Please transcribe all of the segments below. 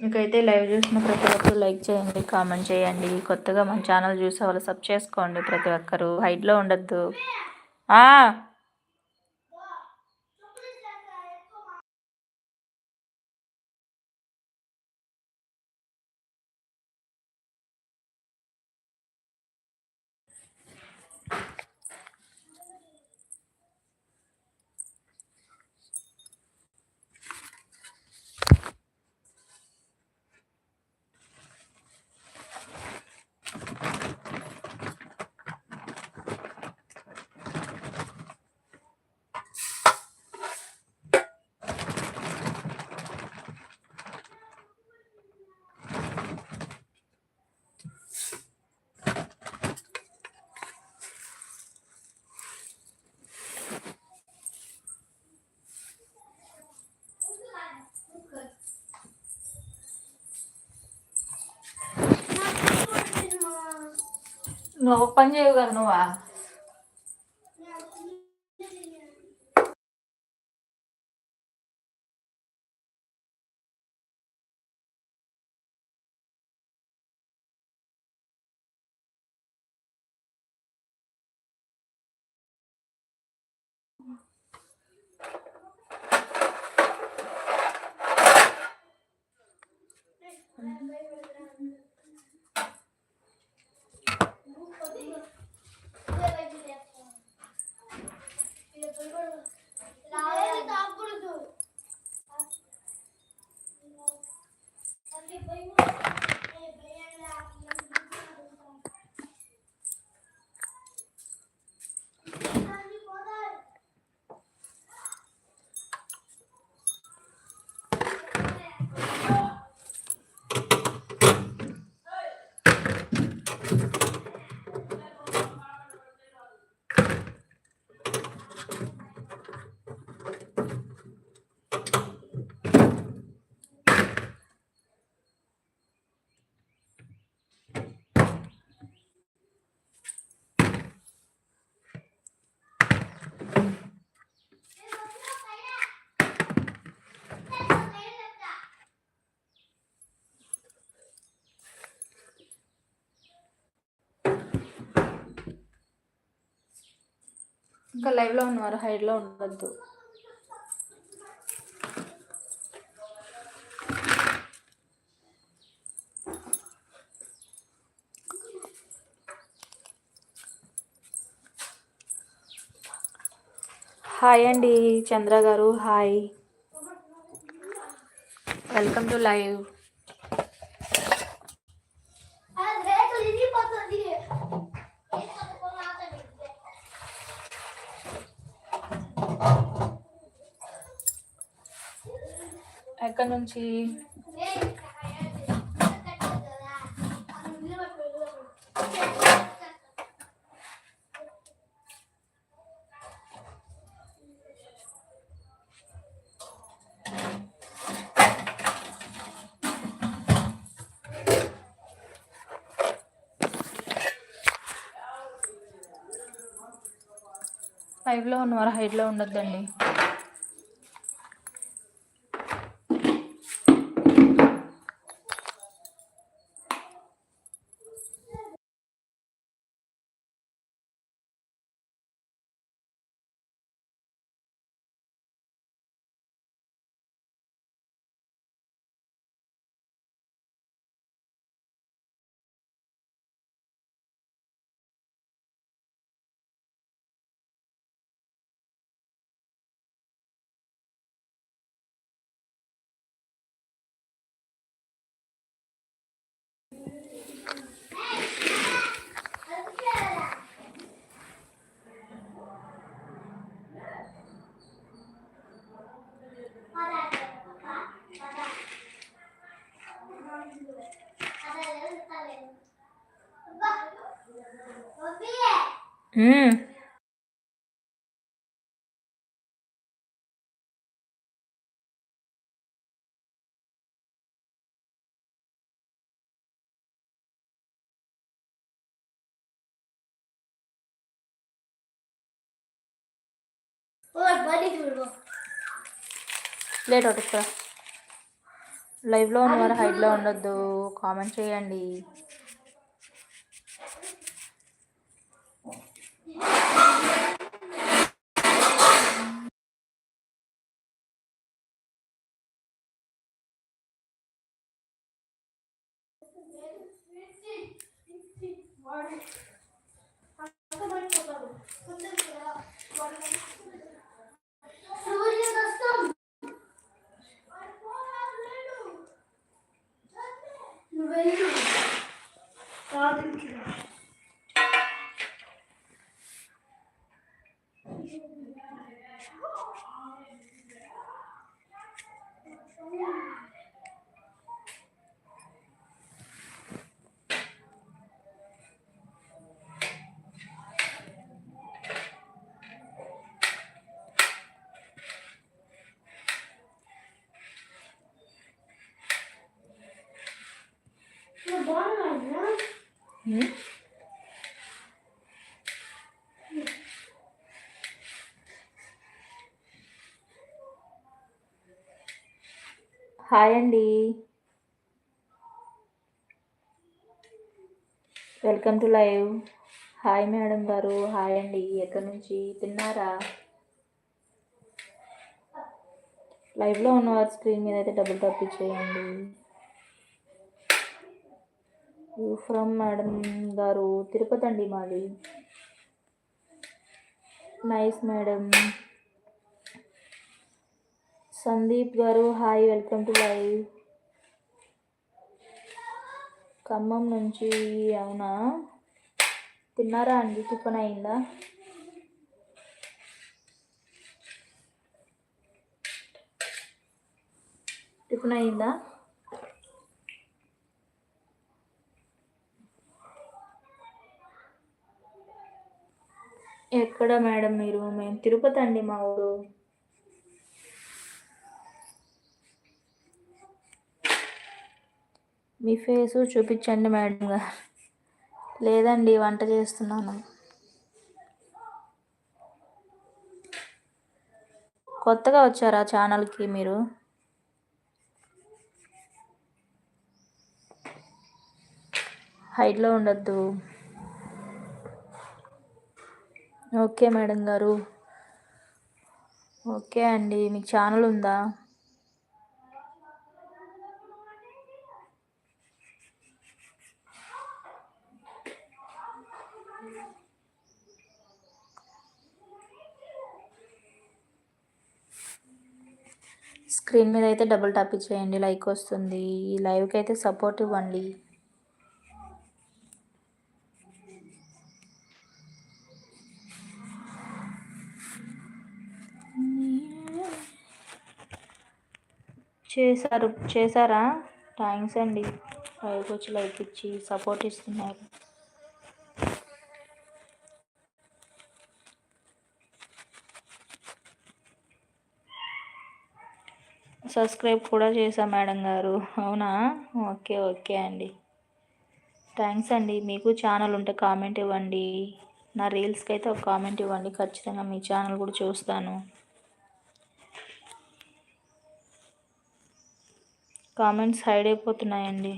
ఇంకైతే లైవ్ చూసిన ప్రతి ఒక్కరు లైక్ చేయండి కామెంట్ చేయండి. కొత్తగా మన ఛానల్ చూసే వాళ్ళు సబ్ చేసుకోండి ప్రతి ఒక్కరు. హైట్లో ఉండొద్దు. నువ్వు ఒక పని చేయవు కదా నువ్వా ఇంకా లైవ్లో ఉన్నవారు హైడ్లో ఉండొద్దు. హాయ్ అండి చంద్ర గారు హాయ్ వెల్కమ్ టు లైవ్ ఎక్కడి నుంచి లైవ్లో ఉన్నవారు హైట్లో ఉండొద్దండి. మ్మ్. ప్లేట్ ఒకటి లైవ్లో ఉన్నవారు హైట్లో ఉండొద్దు. కామెంట్ చేయండి. హాయ్ అండి. Welcome to live. Hi madam గారు హాయ్ అండి. ఎక్కడి నుంచి? తిన్నారా? లైవ్లో ఉన్నవారు స్క్రీన్ మీద అయితే డబుల్ టాప్ చేయండి యూ ఫ్రమ్ మేడం గారు తిరుపతి అండి మాది. Nice madam. సందీప్ గారు hi welcome to live. Khammam నుంచి అవునా? తిన్నారా అండి? టిఫిన్ అయిందా? టిఫిన్ అయిందా? ఎక్కడ మేడం మీరు? మేము తిరుపతి అండి మా ఊరు. మీ ఫేసు చూపించండి మేడం గారు. లేదండి వంట చేస్తున్నాను. కొత్తగా వచ్చారా ఛానల్కి మీరు? హైట్లో ఉండొద్దు. ఓకే మేడం గారు. ఓకే అండి మీకు ఛానల్ ఉందా? స్క్రీన్ మీద అయితే డబుల్ టాప్ ఇచ్చేయండి లైక్ వస్తుంది. ఈ లైవ్కి అయితే సపోర్ట్ ఇవ్వండి. చేశారు చేశారా? థ్యాంక్స్ అండి. లైవ్కి వచ్చి లైక్ ఇచ్చి సపోర్ట్ ఇస్తున్నారు. సబ్స్క్రైబ్ కూడా చేశా మేడం గారు. అవునా? ఓకే ఓకే అండి. థ్యాంక్స్ అండి. మీకు ఛానల్ ఉంటే కామెంట్ ఇవ్వండి. నా రీల్స్కి అయితే ఒక కామెంట్ ఇవ్వండి. ఖచ్చితంగా మీ ఛానల్ కూడా చూస్తాను. కామెంట్స్ హైడ్ అయిపోతున్నాయండి.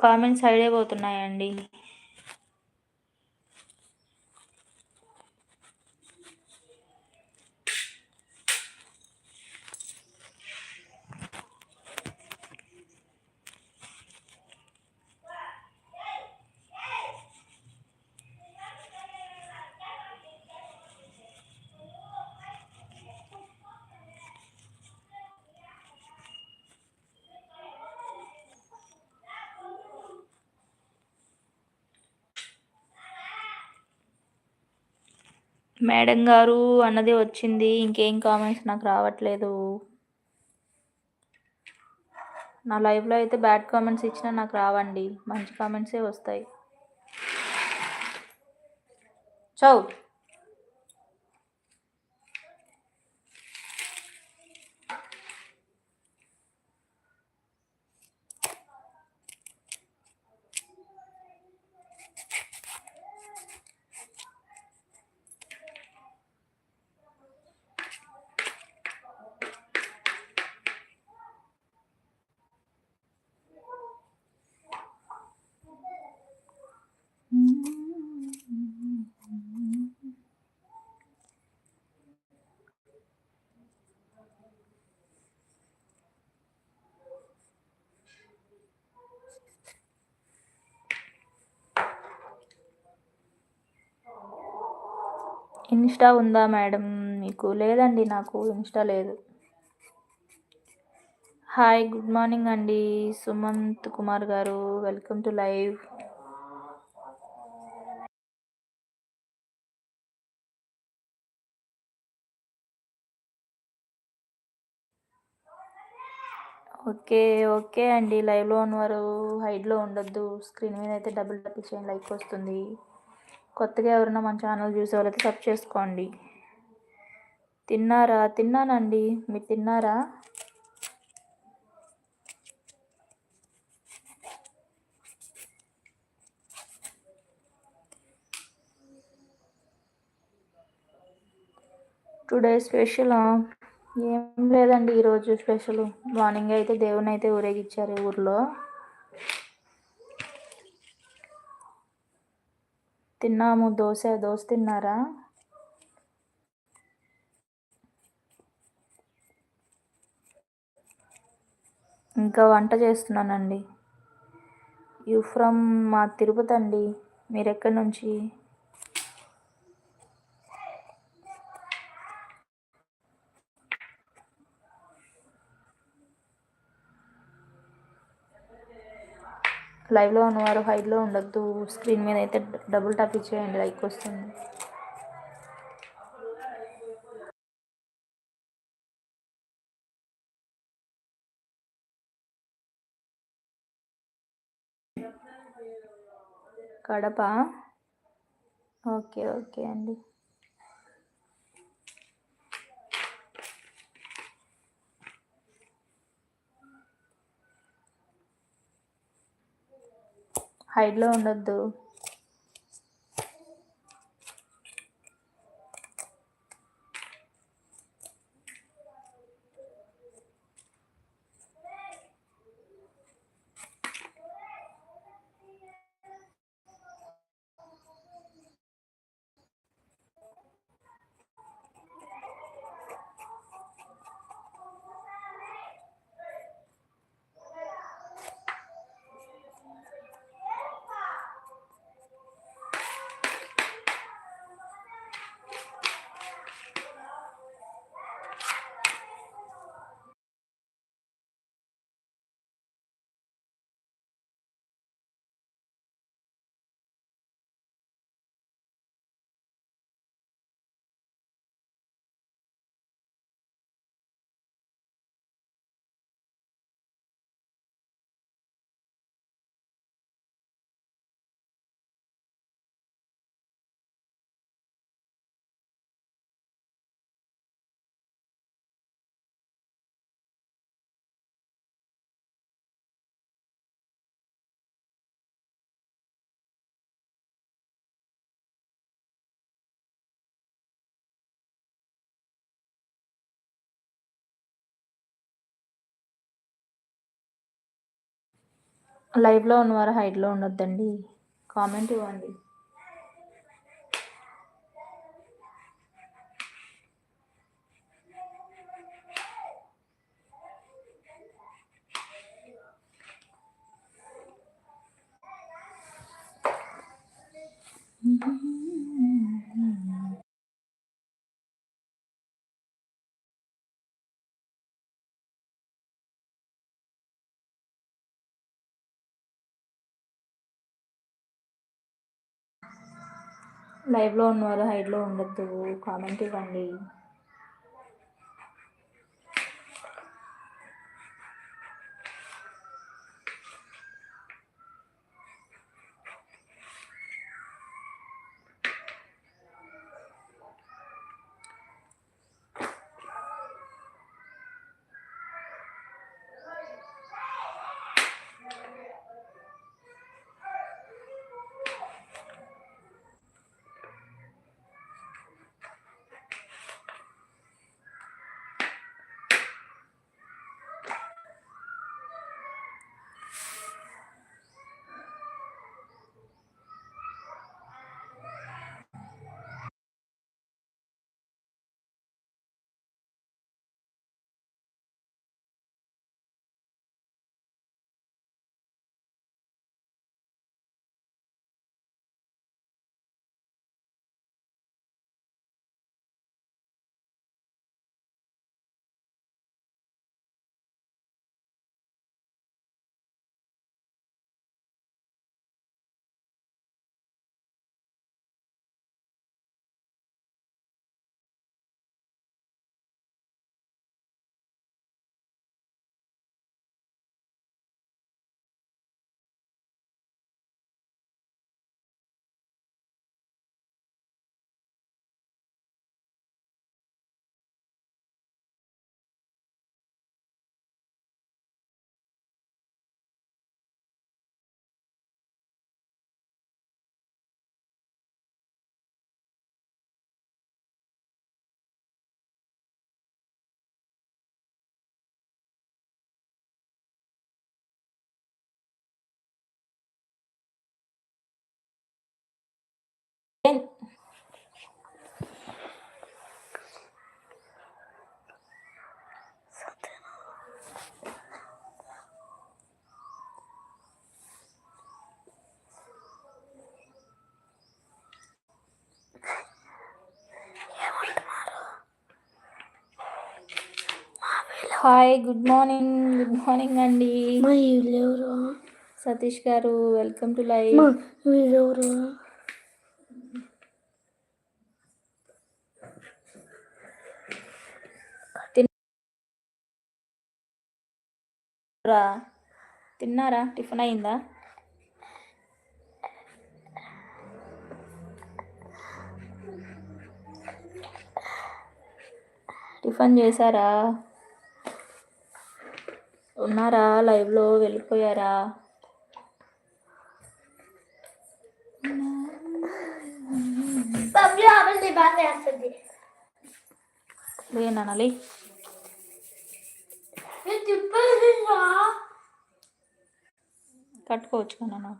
కామెంట్స్ హైడ్ అయిపోతున్నాయండి మేడం గారు అన్నది వచ్చింది. ఇంకేం కామెంట్స్ నాకు రావట్లేదు. నా లైవ్లో అయితే బ్యాడ్ కామెంట్స్ ఇచ్చినా నాకు రావండి. మంచి కామెంట్సే వస్తాయి. చౌ. ఇన్స్టా ఉందా మేడం మీకు? లేదండి నాకు ఇన్స్టా లేదు. హాయ్ గుడ్ మార్నింగ్ అండి. సుమంత్ కుమార్ గారు welcome to live. Okay okay అండి. లైవ్లో ఉన్నవారు హైడ్లో ఉండొద్దు. స్క్రీన్ మీద అయితే డబుల్ టప్ చేయండి లైక్ వస్తుంది. కొత్తగా ఎవరైనా మన ఛానల్ చూసే వాళ్ళైతే సబ్ చేసుకోండి. తిన్నారా? తిన్నానండి. మీరు తిన్నారా? Today special? ఏం లేదండి ఈరోజు స్పెషల్. మార్నింగ్ అయితే దేవుని అయితే ఊరేగిచ్చారు ఊర్లో. తిన్నాము. దోశ దోశ తిన్నారా? ఇంకా వంట చేస్తున్నానండి. యూ ఫ్రమ్ మా తిరుపతి అండి. మీరు ఎక్కడి నుంచి? లైవ్లో ఉన్నవారు హైడ్లో ఉండొద్దు. స్క్రీన్ మీద అయితే డబుల్ టాప్ ఇచ్చేయండి లైక్ వస్తుంది. కడప. ఓకే ఓకే అండి. హైడ్లో ఉండొద్దు. లైవ్లో ఉన్నవారు హైట్లో ఉండొద్దండి. కామెంట్ ఇవ్వండి. లైవ్లో ఉన్నవాళ్ళు హైడ్లో ఉండొద్దు. కామెంట్ ఇవ్వండి. Hi good morning. Good morning అండి. వీళ్ళెవరు సతీష్ గారు వెల్కమ్ టు లైవ్. వీళ్ళెవరు రా. తిన్నారా? టిఫిన్ అయిందా? టిఫిన్ చేశారా? ఉన్నారా? లైవ్లో వెళ్ళిపోయారా? పబ్జి కట్టుకోవచ్చు కదా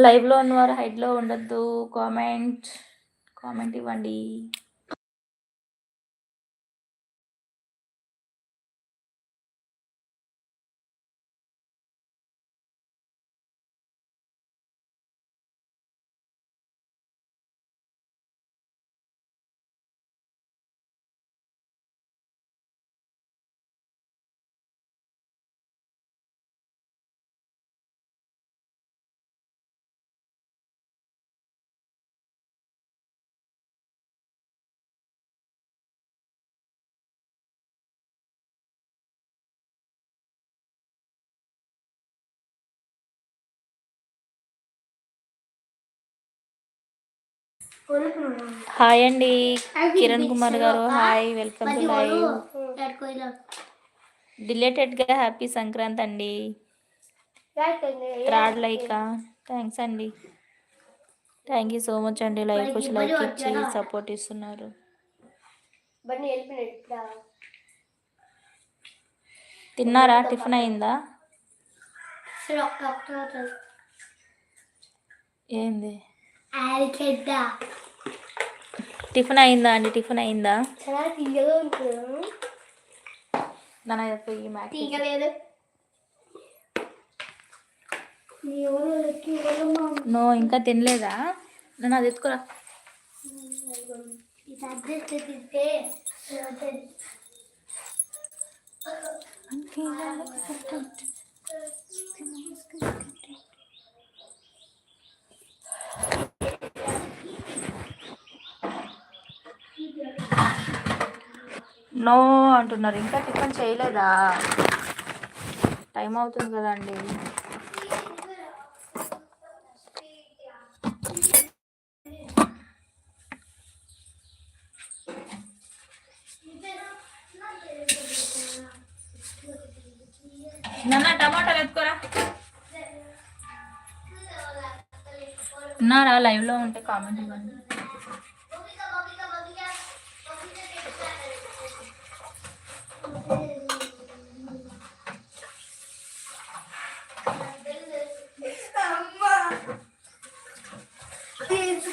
లైవ్లో ఉన్నవారు హైట్లో ఉండొద్దు. కామెంట్ కామెంట్ ఇవ్వండి. హాయ్ అండి. కిరణ్ కుమార్ గారు హాయ్ వెల్కమ్ టు లైవ్. డిలేటెడ్గా హ్యాపీ సంక్రాంతి అండి. థర్డ్ లైక్ థ్యాంక్స్ అండి. థ్యాంక్ యూ సో మచ్ అండి లైవ్ వచ్చి లైక్ ఇచ్చి సపోర్ట్ ఇస్తున్నారు. తిన్నారా? టిఫిన్ అయిందా? ఏంది? టిఫిన్ అయిందా అండి? టిఫిన్ అయిందా? నో ఇంకా తినలేదా? నన్ను అది ఎత్తుకోరా. తింటే అవుతుంది. నో అంటున్నారు. ఇంకా టిఫిన్ చేయలేదా? టైం అవుతుంది కదండి. నాన్న టమాటాలు ఎత్తుకోరా. ఉన్నారా? లైవ్లో ఉంటే కామెంట్ ఇవ్వండి.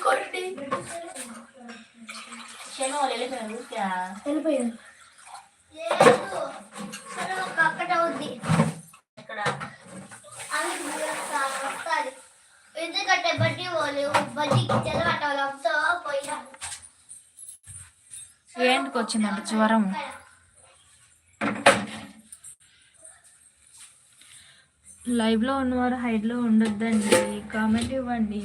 తీసుకోండి శను వాళ్ళు సరే ఒక అక్కడ అవుద్ది ఇక్కడ ఎందుకంటే బడ్డీ వాళ్ళు బడ్డీకి తెలవటం పోయినా ఏంటికి వచ్చిందంట జ్వరం లైవ్లో ఉన్నవారు హైడ్లో ఉండొద్దండి కామెంట్ ఇవ్వండి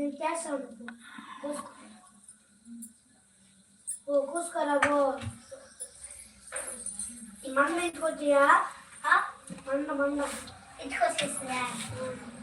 బకరవే పక్క కోసుకోగలంట కూసుకోరా పో ఈ మండ ఇంటికొచ్చియా మండ మండ ఇంటికొచ్చేస్తుందా ఒక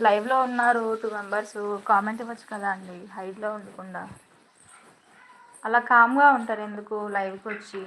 లైవ్లో ఉన్నారు టూ మెంబర్స్ కామెంట్ ఇవ్వచ్చు కదా అండి. హైట్లో ఉండకుండా. అలా కామ్గా ఉంటారు ఎందుకు? లైవ్కి వచ్చి.